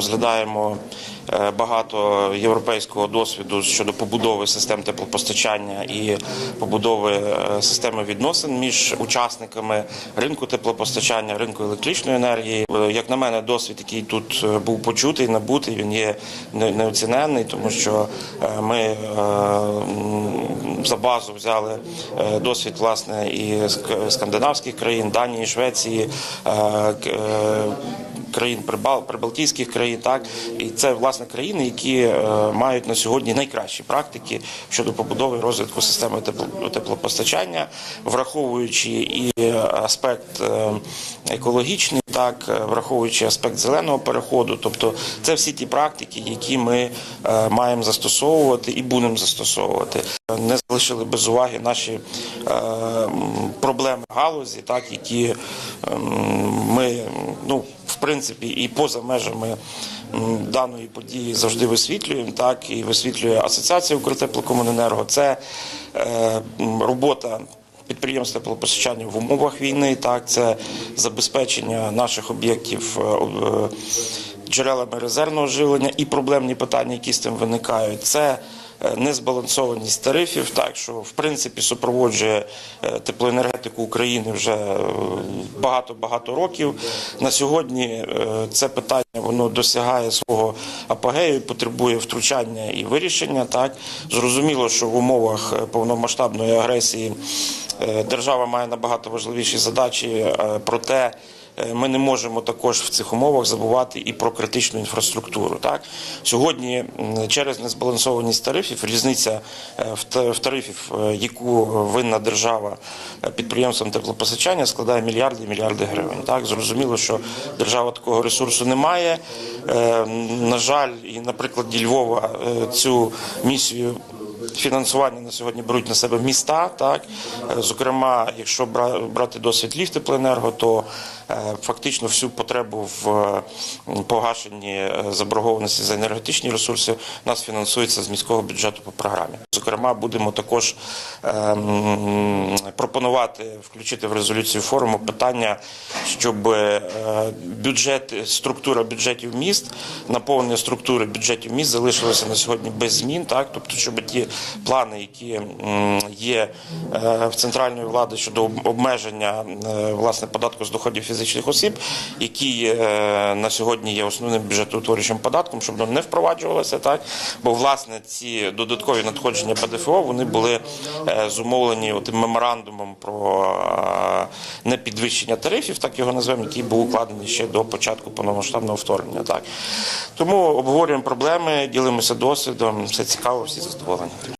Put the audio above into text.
розглядаємо е, багато європейського досвіду щодо побудови систем теплопостачання і побудови е, системи відносин між учасниками ринку теплопостачання, ринку електричної енергії. Е, Як на мене, досвід, який тут був почутий, набутий, він є не- неоціненний, тому що ми за базу взяли досвід власне і ск- скандинавських країн, Данії, Швеції. Країн Прибал- прибалтійських країн, так і це власне країни, які е, мають на сьогодні найкращі практики щодо побудови розвитку системи теплопостачання, враховуючи і аспект е, екологічний, так е, враховуючи аспект зеленого переходу. Тобто, це всі ті практики, які ми маємо застосовувати і будемо застосовувати. Не залишили без уваги наші проблеми галузі, так які ем, ми ну в принципі і поза межами даної події завжди висвітлюємо. Так і висвітлює асоціація «Укртеплокомуненерго». Це е, робота. Підприємств теплопостачання в умовах війни, так це забезпечення наших об'єктів е, е, джерелами резервного живлення і проблемні питання, які з тим виникають. Це незбалансованість тарифів, так що в принципі супроводжує е, теплоенергетику України вже е, багато-багато років. На сьогодні е, це питання воно досягає свого апогею, потребує втручання і вирішення. Так зрозуміло, що в умовах е, повномасштабної агресії е, держава має набагато важливіші задачі, е, проте Е, Ми не можемо також в цих умовах забувати і про критичну інфраструктуру. Так сьогодні через незбалансованість тарифів різниця е, в тарифів, е, яку винна держава е, підприємствам теплопостачання, складає мільярди і мільярди гривень. Так зрозуміло, що держава такого ресурсу не має. Е, На жаль, і на прикладі Львова е, цю місію. Фінансування на сьогодні беруть на себе міста. Так Е, зокрема, якщо брати досвід Львів теплоенерго, то е, фактично всю потребу в е, погашенні заборгованості за енергетичні ресурси у нас фінансується з міського бюджету по програмі. Зокрема, будемо також е, м, пропонувати включити в резолюцію форуму питання, щоб е, бюджет, структура бюджетів міст, наповнення структури бюджетів міст залишилося на сьогодні без змін. Так, тобто, щоб ті плани, які є е, в центральної влади щодо обмеження е, власне податку з доходів фізичних осіб, які на сьогодні є основним бюджетоутворюючим податком, щоб воно не впроваджувалося, так бо власне ці додаткові надходження ПДФО вони були зумовлені тим меморандумом про не підвищення тарифів, так його називаємо, який був укладений ще до початку повномасштабного вторгнення. Так тому обговорюємо проблеми, ділимося досвідом. Все цікаво, всі задоволені.